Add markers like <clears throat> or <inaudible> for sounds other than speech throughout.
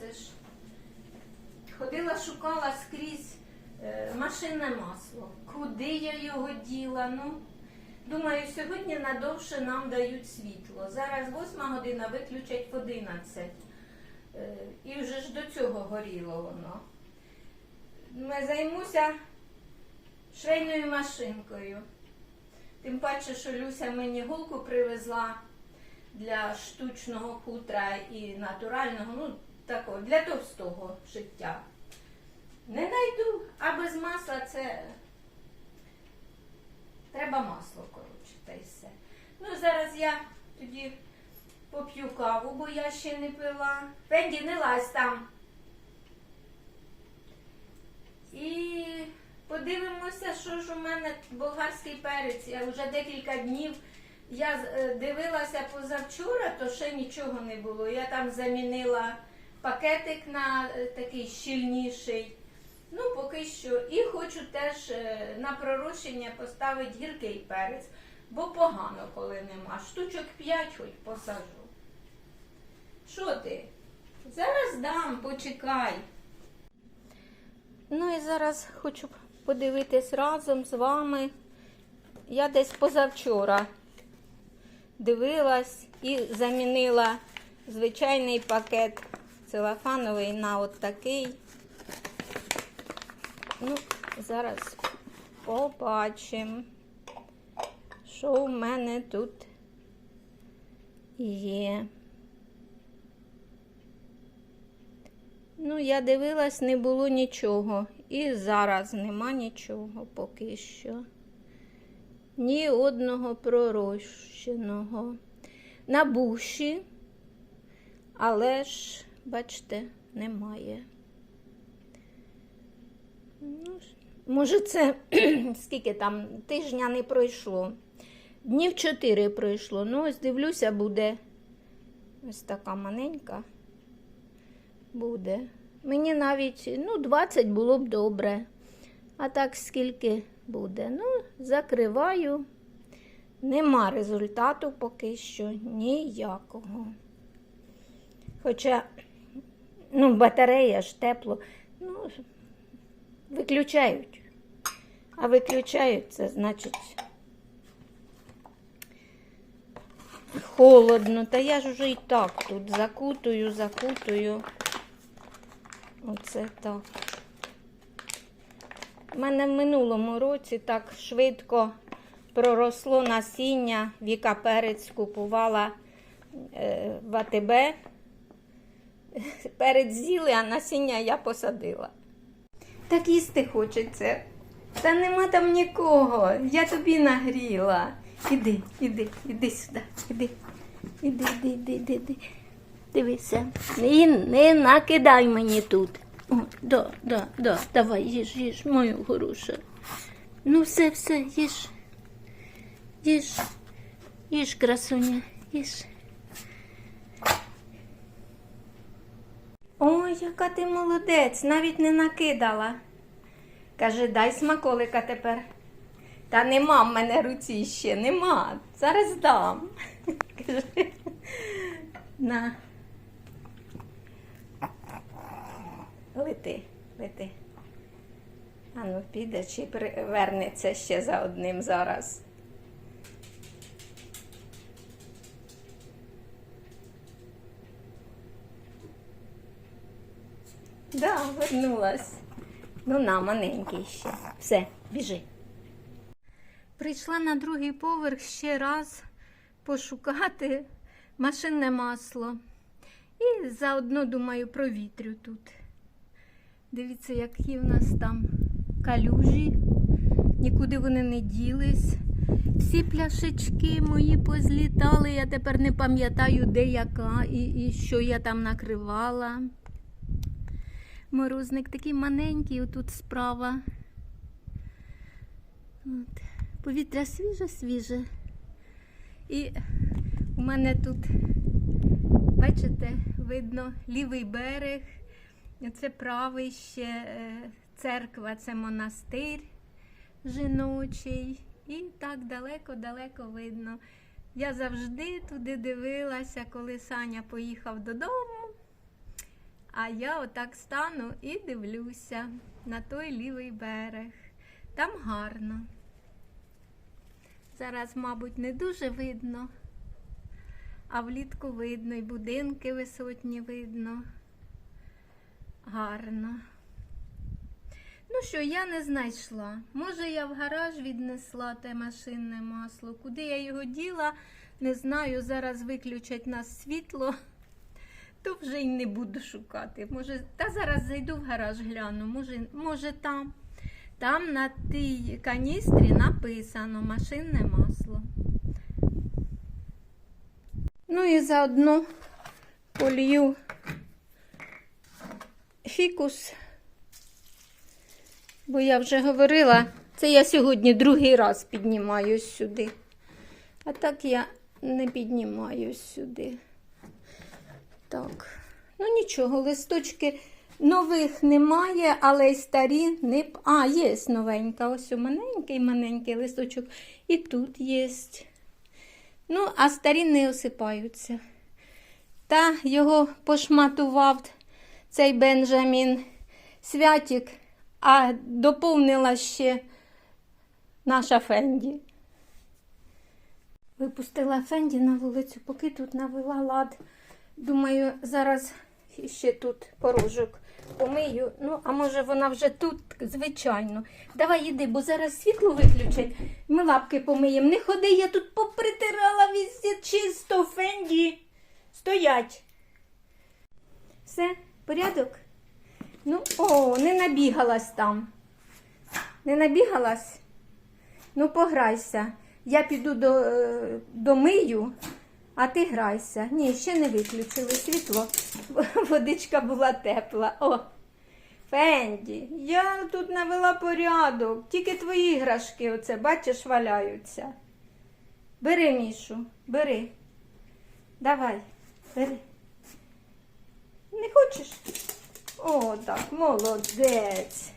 носиш. Ходила, шукала скрізь е, машинне масло. Куди я його діла? Ну, думаю, сьогодні надовше нам дають світло. Зараз 8 година виключать в 11. Е, і вже ж до цього горіло воно. Ми займуся швейною машинкою. Тим паче, що Люся мені голку привезла для штучного хутра і натурального, ну такого, для товстого шиття. Не найду, а без масла це треба масло, коротше, та й все. Ну, зараз я тоді поп'ю каву, бо я ще не пила. Пенді, не лазь там. І подивимося, що ж у мене болгарський перець. Я вже декілька днів я е, дивилася позавчора, то ще нічого не було. Я там замінила пакетик на е, такий щільніший. Ну, поки що. І хочу теж е, на пророщення поставити гіркий перець, бо погано, коли нема. Штучок 5 хоч посажу. Що ти? Зараз дам, почекай. Ну і зараз хочу подивитись разом з вами. Я десь позавчора дивилась і замінила звичайний пакет целофановий на от такий. Ну, зараз побачимо, що в мене тут є. Ну, я дивилась, не було нічого. І зараз нема нічого поки що. Ні одного пророщеного. На буші, але ж, бачите, немає. Ну, може, це <clears throat> скільки там тижня не пройшло. Днів чотири пройшло. Ну, ось дивлюся, буде ось така маленька буде. Мені навіть ну, 20 було б добре. А так скільки буде? Ну, закриваю. Нема результату поки що ніякого. Хоча, ну, батарея ж тепло, ну, виключають. А виключають це значить холодно. Та я ж вже і так тут закутую, закутую. Оце так. У мене в минулому році так швидко проросло насіння. Віка перець купувала е, в АТБ. <laughs> Перець з'їли, а насіння я посадила. Так їсти хочеться. Та нема там нікого. Я тобі нагріла. Іди, іди, іди сюди, іди. Іди, іди, іди, іди, іди. Дивися. І не накидай мені тут. О, да, да, да. Давай, їж, їж, мою хороша. Ну, все, все, їж. Їж. Їж, красуня, їж. Ой, яка ти молодець, навіть не накидала. Каже, дай смаколика тепер. Та нема в мене руці ще, нема. Зараз дам. <laughs> Каже, на. Лети, лети. А ну піде чи вернеться ще за одним зараз. Да, вернулась. Ну, на, маленький ще. Все, біжи. Прийшла на другий поверх ще раз пошукати машинне масло. І заодно думаю провітрю тут. Дивіться, які в нас там калюжі, нікуди вони не ділись. Всі пляшечки мої позлітали. Я тепер не пам'ятаю, де яка і, і що я там накривала. Морозник такий маленький, отут справа. От. Повітря свіже-свіже. І у мене тут, бачите, видно лівий берег, це правий ще е, церква, це монастир жіночий. І так далеко-далеко видно. Я завжди туди дивилася, коли Саня поїхав додому. А я отак стану і дивлюся на той лівий берег. Там гарно. Зараз, мабуть, не дуже видно, а влітку видно, і будинки висотні видно. Гарно. Ну що, я не знайшла. Може, я в гараж віднесла те машинне масло. Куди я його діла, не знаю. Зараз виключать нас світло, то вже й не буду шукати. Може, та зараз зайду в гараж, гляну. Може, може там. Там на тій каністрі написано машинне масло. Ну і заодно полью фікус. Бо я вже говорила, це я сьогодні другий раз піднімаюсь сюди. А так я не піднімаюсь сюди. Так, ну нічого, листочки нових немає, але й старі не. А, є новенька. Ось у маленький маленький листочок. І тут є. Ну, а старі не осипаються. Та його пошматував цей Бенджамін Святік, а доповнила ще наша Фенді. Випустила Фенді на вулицю, поки тут навела лад. Думаю, зараз ще тут порожок помию. Ну, а може вона вже тут, звичайно. Давай іди, бо зараз світло виключать. Ми лапки помиємо. Не ходи, я тут попритирала везде чисто, Фенді. Стоять. Все, порядок? Ну, о, не набігалась там. Не набігалась? Ну, пограйся. Я піду до, е, домию, а ти грайся. Ні, ще не виключили світло. Водичка була тепла. О, Фенді, я тут навела порядок. Тільки твої іграшки, оце, бачиш, валяються. Бери, Мішу, бери. Давай, бери. Не хочеш? О, так, молодець.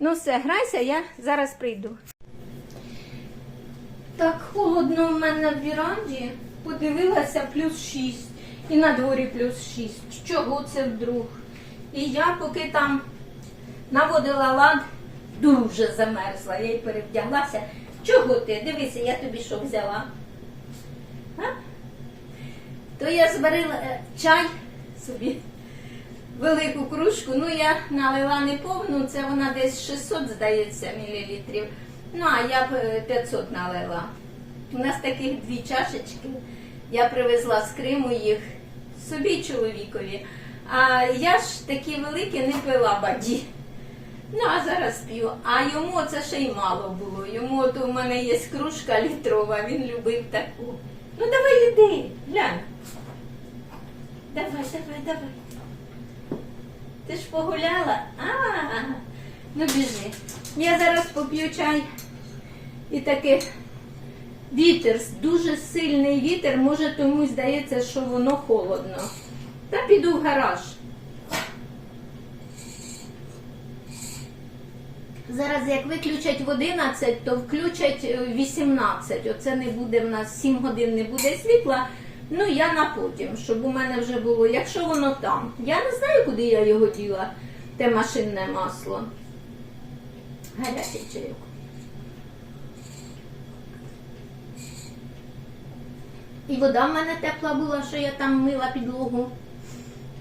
Ну все, грайся, я зараз прийду. Так холодно в мене в віранді. Подивилася плюс 6. І на дворі плюс 6. Чого це вдруг? І я поки там наводила лад, дуже замерзла. Я й перевдяглася. Чого ти? Дивися, я тобі що взяла. А? То я зварила е, чай собі велику кружку. Ну, я налила не повну, це вона десь 600, здається, мілілітрів. Ну, а я б е, 500 налила. У нас таких дві чашечки. Я привезла з Криму їх собі чоловікові. А я ж такі великі не пила баді. Ну, а зараз п'ю. А йому це ще й мало було. Йому от у мене є кружка літрова, він любив таку. Ну давай іди, глянь. Давай, давай, давай. Ти ж погуляла? А, ну біжи. Я зараз поп'ю чай. І таки вітер, дуже сильний вітер, може тому здається, що воно холодно. Та піду в гараж. Зараз як виключать в 11, то включать е, в 18. Оце не буде в нас 7 годин не буде світла. Ну, я на потім, щоб у мене вже було, якщо воно там. Я не знаю, куди я його діла, те машинне масло. Гарячий чайок. І вода в мене тепла була, що я там мила підлогу.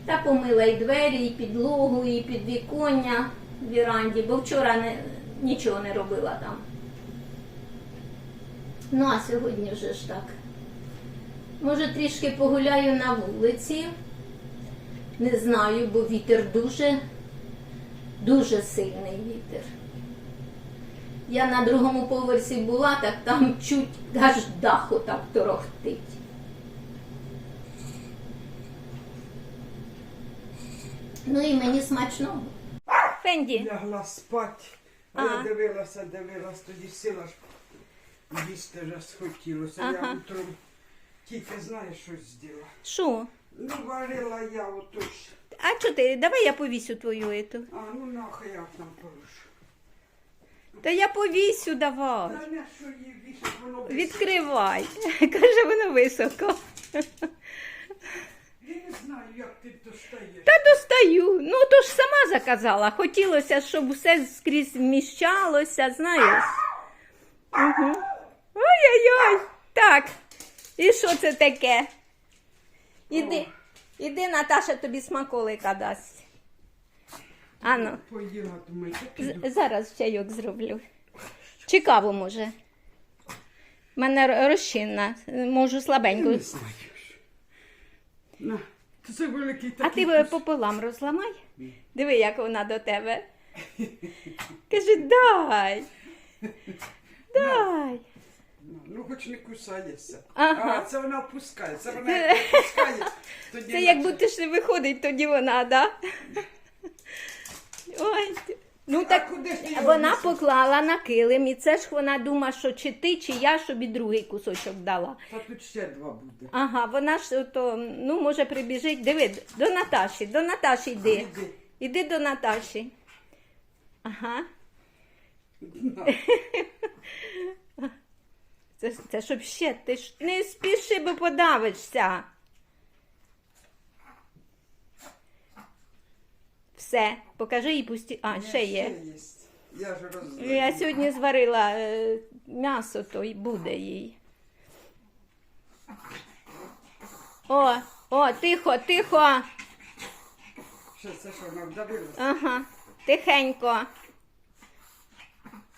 Та помила і двері, і підлогу, і підвіконня в віранді, бо вчора не, нічого не робила там. Ну, а сьогодні вже ж так. Може, трішки погуляю на вулиці. Не знаю, бо вітер дуже, дуже сильний вітер. Я на другому поверсі була, так там чуть аж даху так торохтить. Ну і мені смачного. Фенді. Лягла спать. А я дивилася, дивилася, тоді сіла ж їсти вже схотілося. Я утром тільки знаєш, що зробила. Що? Ну, варила я отож. А що ти? Давай я повісю твою ету. А ну нахай я там порушу. Та я повісю. Та що її воно Відкривай. <laughs> Каже, воно високо. Я не знаю, як ти достаєш. Та заказала. Хотілося, щоб все скрізь вміщалося, знаєш. Угу. Ой-ой-ой. Так. І що це таке? Іди, іди, Наташа тобі смаколика дасть. Ану, Поїла, думаю, з- зараз чайок зроблю. Чи каву може? У мене р- розчинна, можу слабеньку. Не знаю. ж. На, то це великий А такий. ти кус- пополам розламай. Диви, як вона до тебе. Каже, дай. Дай. Ну, хоч не кусається. Ага. А, це вона опускає. Це вона <laughs> як опускає. Тоді Це як наче- будто ж не виходить, тоді вона, да? Ой. Ну так вона поклала на килим, і це ж вона думає, що чи ти, чи я, щоб і другий кусочок дала. Та тут ще два буде. Ага, вона ж то, ну, може, прибіжить. Диви, до Наташі, до Наташі йди. Іди. Іди до Наташі. Ага. <laughs> Це, це щоб ще, ти ж не спіши, бо подавишся. Все, покажи їй пусті. А, ще є. Я ж. Я сьогодні зварила е, м'ясо, то й буде їй. О, о, тихо, тихо. Що це що, вона вдавилася? Ага, тихенько.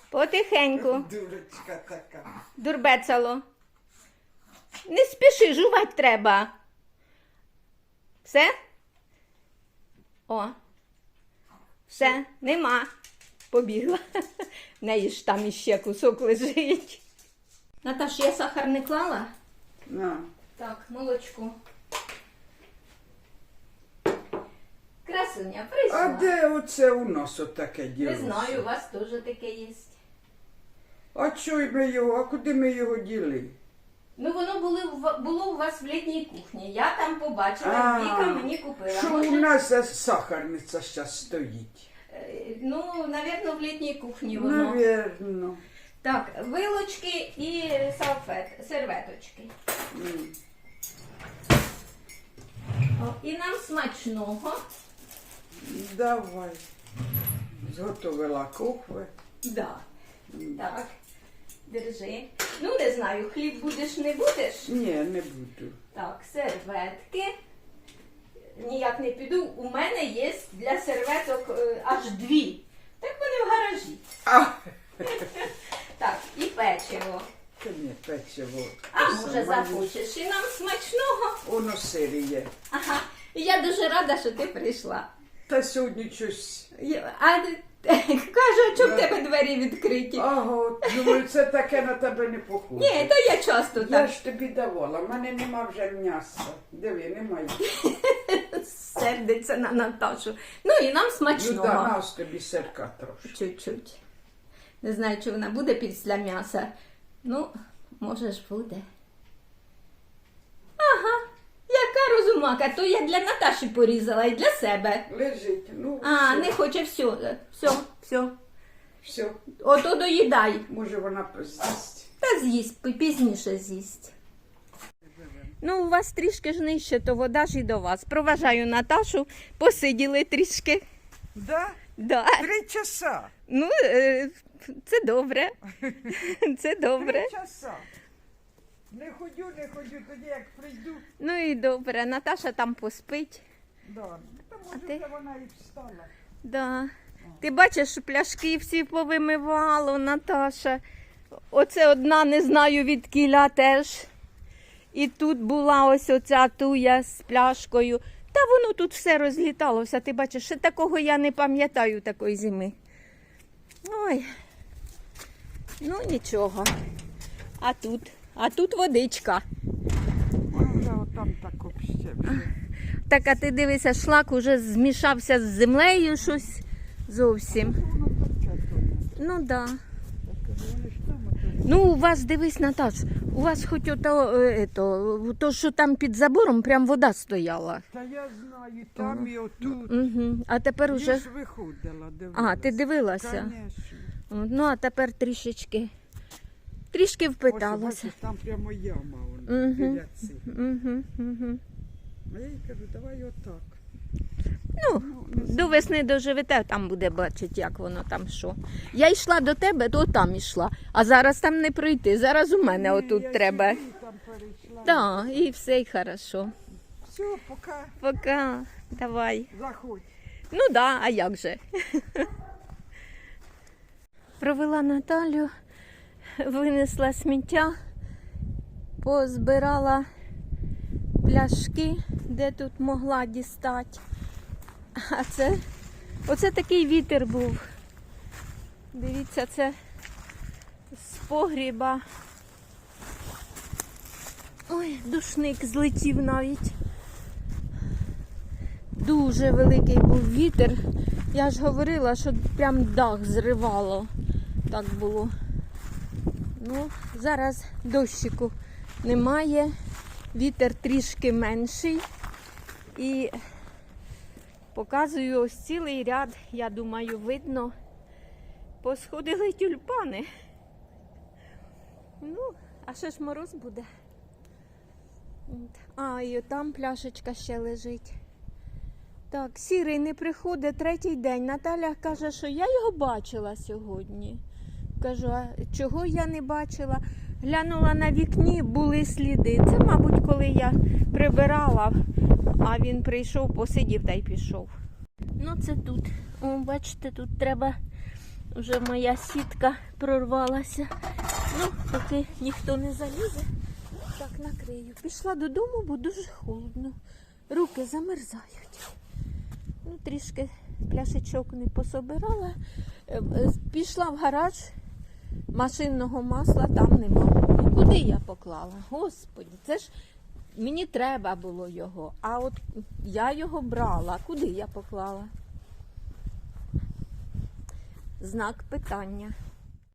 Потихеньку. <laughs> Дурочка така. Дурбецало. Не спіши, жувати треба. Все? О. Все, нема. Побігла. В неї ж там іще кусок лежить. Наташ, я сахар не клала? На. Так, молочку. Красуня, А прийшла. де оце у нас отаке Не знаю, у вас теж таке є. А чого ми його, а куди ми його діли? Ну, воно були, в було у вас в літній кухні. Я там побачила, А, Віка мені купила. Що Може, у нас за сахарниця зараз стоїть? е, Ну, напевно, в літній кухні воно. Навірно. Так, вилочки і салфет, серветочки. М. О, і нам смачного. Давай. Зготовила кухви. Да. Так. Держи. Ну, не знаю, хліб будеш, не будеш. Ні, не буду. Так, серветки. Ніяк не піду. У мене є для серветок е, аж дві. Так вони в гаражі. А, <laughs> Так, і печиво. це не печиво. А Це може сама захочеш. І нам смачного. Воно сирі є. Ага. І я дуже рада, що ти прийшла. Та сьогодні щось. Я- А кажу, що в тебе двері відкриті. Ага, думаю, це таке на тебе не похоже. Ні, то я часто Я так ж тобі давала, в мене нема вже м'яса. Диви, немає. <laughs> сердиться на Наташу. Ну і нам Ну смачного. да, нас тобі сирка трошки. Чуть-чуть. Не знаю, чи вона буде після м'яса. Ну, може ж буде. Ага, яка то я для Наташі порізала і для себе. Лежить. Ну, А, все. не хоче все. Все, все. Все. Ото доїдай. Може вона з'їсть. Та з'їсть, пі- пізніше з'їсть. Ну, у вас трішки ж нижче, то вода ж і до вас. Проважаю Наташу, посиділи трішки. Да? Да. Три часа. Ну, е, це добре. <laughs> Це добре. Три часа. Не ходю, не ходю, тоді як прийду. Ну і добре. Наташа там поспить. Да. Та може ти? це вона і встала. Да. Ти бачиш, пляшки всі повимивало, Наташа. Оце одна, не знаю від кіля теж. І тут була ось оця туя з пляшкою. Та воно тут все розліталося. Ти бачиш, ще такого я не пам'ятаю такої зими. Ой. Ну нічого. А тут, а тут водичка. Вже так а ти дивися, шлак уже змішався з землею щось зовсім. Тут. Ну так. Да. Ото. Ну, у вас дивись, Наташ, у вас хоч ото, е, то, то, що там під забором, прям вода стояла. Та я знаю, там і отут. Угу. А тепер Я уже. ж виходила, дивилась. А, ти дивилася? Конечно. Ну, а тепер трішечки. Трішки Ось, впиталося. бачиш, там прямо яма вона, Мгм. біля цих. Угу, угу. А я їй кажу, давай отак. Ну, до весни доживете, там буде бачити, як воно там що. Я йшла до тебе, то там йшла. А зараз там не пройти. Зараз у мене отут Я треба. сюди там перейшла. Так, і все й хорошо. Все, пока. Пока. Давай. Заходь. Ну да, а як же? <laughs> Провела Наталю, винесла сміття, позбирала пляшки, де тут могла дістати. А це, оце такий вітер був. Дивіться, це з погріба. Ой, душник злетів навіть. Дуже великий був вітер. Я ж говорила, що прям дах зривало. Так було. Ну, зараз дощику немає. Вітер трішки менший. І показую ось цілий ряд, я думаю, видно. Посходили тюльпани. Ну, а ще ж мороз буде. А, і там пляшечка ще лежить. Так, сірий не приходить третій день. Наталя каже, що я його бачила сьогодні. Кажу, а чого я не бачила? Глянула на вікні, були сліди. Це, мабуть, коли я прибирала, а він прийшов, посидів та й пішов. Ну, це тут. О, бачите, тут треба. Вже моя сітка прорвалася. Ну, поки ніхто не залізе, так накрию. Пішла додому, бо дуже холодно. Руки замерзають. Ну, трішки пляшечок не пособирала. Е, е, Пішла в гараж, машинного масла там нема. Ну куди я поклала? Господи, це ж мені треба було його. А от я його брала. Куди я поклала? Знак питання.